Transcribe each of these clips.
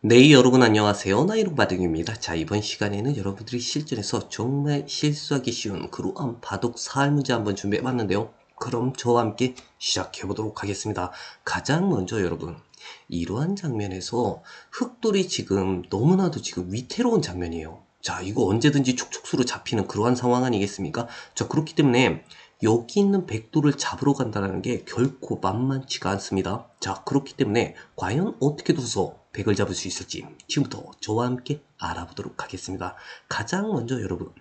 네, 여러분 안녕하세요. 나이롱바둑입니다. 자, 이번 시간에는 여러분들이 실전에서 정말 실수하기 쉬운 그러한 바둑 사활 문제 한번 준비해봤는데요. 그럼 저와 함께 시작해보도록 하겠습니다. 가장 먼저 여러분, 이러한 장면에서 흑돌이 지금 너무나도 지금 위태로운 장면이에요. 자, 이거 언제든지 촉촉수로 잡히는 그러한 상황 아니겠습니까? 자, 그렇기 때문에 여기 있는 백도를 잡으러 간다는 게 결코 만만치가 않습니다. 자, 그렇기 때문에 과연 어떻게 둬서 백을 잡을 수 있을지 지금부터 저와 함께 알아보도록 하겠습니다. 가장 먼저 여러분,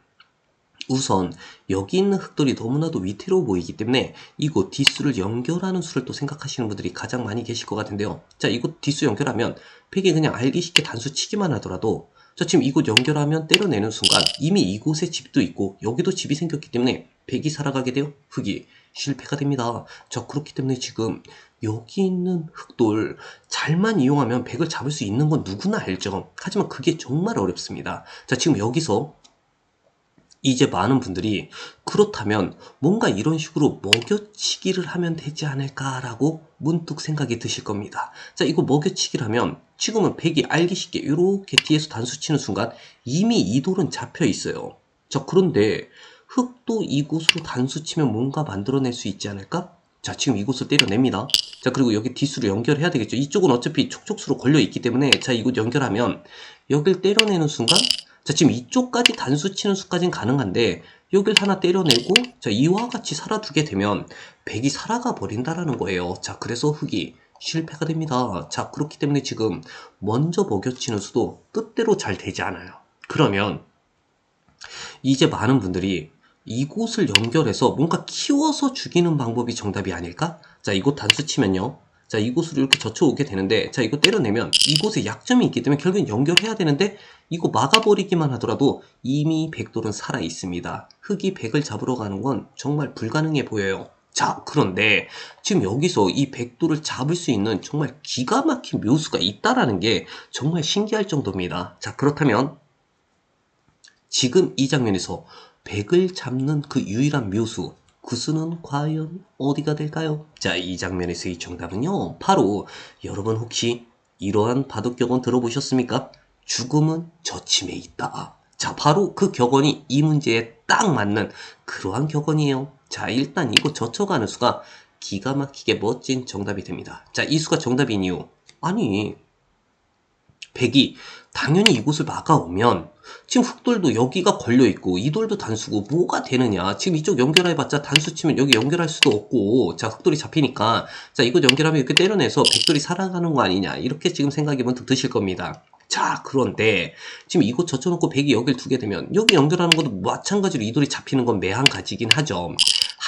우선 여기 있는 흑돌이 너무나도 위태로워 보이기 때문에 이곳 뒷수를 연결하는 수를 또 생각하시는 분들이 가장 많이 계실 것 같은데요. 자, 이곳 뒷수 연결하면 백이 그냥 알기 쉽게 단수 치기만 하더라도 자, 지금 이곳 연결하면 때려내는 순간 이미 이곳에 집도 있고 여기도 집이 생겼기 때문에 백이 살아가게 되어 흑이 실패가 됩니다. 자, 그렇기 때문에 지금 여기 있는 흑돌 잘만 이용하면 백을 잡을 수 있는 건 누구나 알죠. 하지만 그게 정말 어렵습니다. 자, 지금 여기서 이제 많은 분들이 그렇다면 뭔가 이런 식으로 먹여치기를 하면 되지 않을까라고 문득 생각이 드실 겁니다. 자, 이거 먹여치기를 하면 지금은 백이 알기 쉽게 이렇게 뒤에서 단수 치는 순간 이미 이 돌은 잡혀 있어요. 자, 그런데 흑도 이곳으로 단수 치면 뭔가 만들어낼 수 있지 않을까? 자, 지금 이곳을 때려냅니다. 자, 그리고 여기 뒷수로 연결해야 되겠죠. 이쪽은 어차피 촉촉수로 걸려 있기 때문에 자, 이곳 연결하면 여길 때려내는 순간 자, 지금 이쪽까지 단수 치는 수까지는 가능한데 여길 하나 때려내고 자, 이와 같이 살아두게 되면 백이 살아가 버린다라는 거예요. 자, 그래서 흑이 실패가 됩니다. 자, 그렇기 때문에 지금 먼저 먹여치는 수도 뜻대로 잘 되지 않아요. 그러면 이제 많은 분들이 이곳을 연결해서 뭔가 키워서 죽이는 방법이 정답이 아닐까? 자, 이곳 단수 치면요. 자, 이곳으로 이렇게 젖혀오게 되는데, 자, 이거 때려내면 이곳에 약점이 있기 때문에 결국엔 연결해야 되는데, 이거 막아버리기만 하더라도 이미 백돌은 살아 있습니다. 흑이 백을 잡으러 가는 건 정말 불가능해 보여요. 자, 그런데 지금 여기서 이 백도를 잡을 수 있는 정말 기가 막힌 묘수가 있다라는 게 정말 신기할 정도입니다. 자, 그렇다면 지금 이 장면에서 백을 잡는 그 유일한 묘수, 그 수는 과연 어디가 될까요? 자, 이 장면에서의 정답은요, 바로 여러분 혹시 이러한 바둑 격언 들어보셨습니까? 죽음은 저침에 있다. 자, 바로 그 격언이 이 문제에 딱 맞는 그러한 격언이에요. 자, 일단 이거 젖혀가는 수가 기가 막히게 멋진 정답이 됩니다. 자, 이 수가 이유. 아니, 백이 당연히 이곳을 막아오면 지금 흑돌도 여기가 걸려있고 이 돌도 단수고 뭐가 되느냐. 지금 이쪽 연결해봤자 단수 치면 여기 연결할 수도 없고. 자 흑돌이 잡히니까. 자 이곳 연결하면 이렇게 때려내서 백돌이 살아가는 거 아니냐. 이렇게 지금 생각이 문득 드실 겁니다. 자 그런데 지금 이곳 젖혀놓고 백이 여길 두게 되면 여기 연결하는 것도 마찬가지로 이 돌이 잡히는 건 매한 가지긴 하죠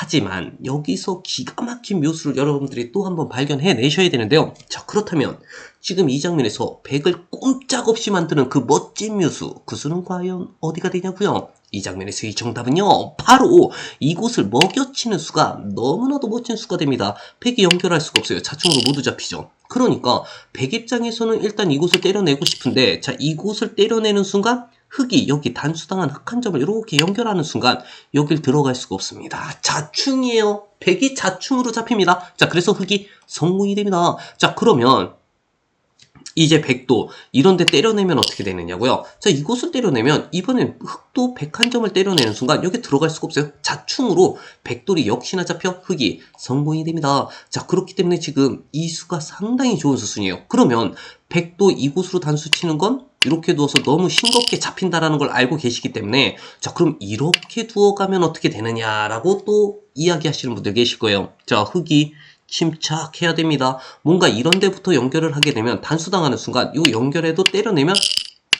하지만 여기서 기가 막힌 묘수를 여러분들이 또 한번 발견해 내셔야 되는데요. 자, 그렇다면 지금 이 장면에서 백을 꼼짝없이 만드는 그 멋진 묘수, 그 수는 과연 어디가 되냐고요? 이 장면에서 이 정답은요, 바로 이곳을 먹여치는 수가 너무나도 멋진 수가 됩니다. 백이 연결할 수가 없어요. 자충으로 모두 잡히죠. 그러니까 백 입장에서는 일단 이곳을 때려내고 싶은데, 자, 이곳을 때려내는 순간 흙이 여기 단수당한 흙 한 점을 이렇게 연결하는 순간 여길 들어갈 수가 없습니다. 자충이에요. 백이 자충으로 잡힙니다. 자, 그래서 흙이 성공이 됩니다. 자, 그러면 이제 백도 이런데 때려내면 어떻게 되느냐고요? 자 이곳을 때려내면 이번엔 흑도 백 한 점을 때려내는 순간 여기 들어갈 수가 없어요. 자충으로 백돌이 역시나 잡혀 흑이 성공이 됩니다. 자 그렇기 때문에 지금 이 수가 상당히 좋은 수순이에요. 그러면 백도 이곳으로 단수 치는 건 이렇게 두어서 너무 싱겁게 잡힌다라는 걸 알고 계시기 때문에 자 그럼 이렇게 두어가면 어떻게 되느냐라고 또 이야기하시는 분들 계실 거예요. 자 흑이 침착해야 됩니다. 뭔가 이런 데부터 연결을 하게 되면 단수당하는 순간 이 연결해도 때려내면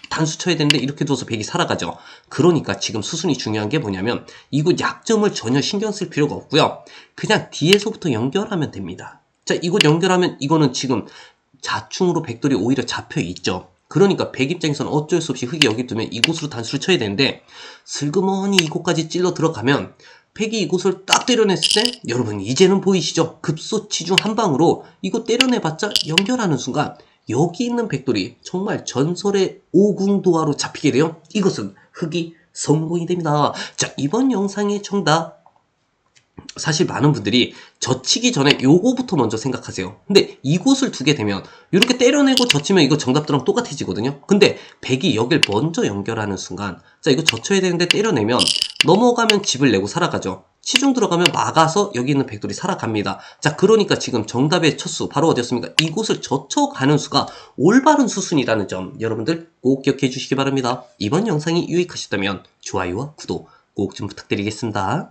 단수 쳐야 되는데 이렇게 둬서 백이 살아가죠. 그러니까 지금 수순이 중요한 게 뭐냐면 이곳 약점을 전혀 신경 쓸 필요가 없고요. 그냥 뒤에서부터 연결하면 됩니다. 자, 이곳 연결하면 이거는 지금 자충으로 백돌이 오히려 잡혀 있죠. 그러니까 백 입장에서는 어쩔 수 없이 흙이 여기 두면 이곳으로 단수를 쳐야 되는데 슬그머니 이곳까지 찔러 들어가면 팩이 이곳을 딱 때려냈을 때 여러분 이제는 보이시죠? 급소치 중 한 방으로 이거 때려내봤자 연결하는 순간 여기 있는 백돌이 정말 전설의 오궁도화로 잡히게 돼요. 이것은 흑이 성공이 됩니다. 자 이번 영상의 정답 사실 많은 분들이 젖히기 전에 요거부터 먼저 생각하세요. 근데 이곳을 두게 되면 이렇게 때려내고 젖히면 이거 정답들랑 똑같아지거든요. 근데 100이 여길 먼저 연결하는 순간 자 이거 젖혀야 되는데 때려내면 넘어가면 집을 내고 살아가죠. 시중 들어가면 막아서 여기 있는 백돌이 살아갑니다. 자 그러니까 지금 정답의 첫수 바로 어디였습니까? 이곳을 젖혀가는 수가 올바른 수순이라는 점 여러분들 꼭 기억해 주시기 바랍니다. 이번 영상이 유익하셨다면 좋아요와 구독 꼭 좀 부탁드리겠습니다.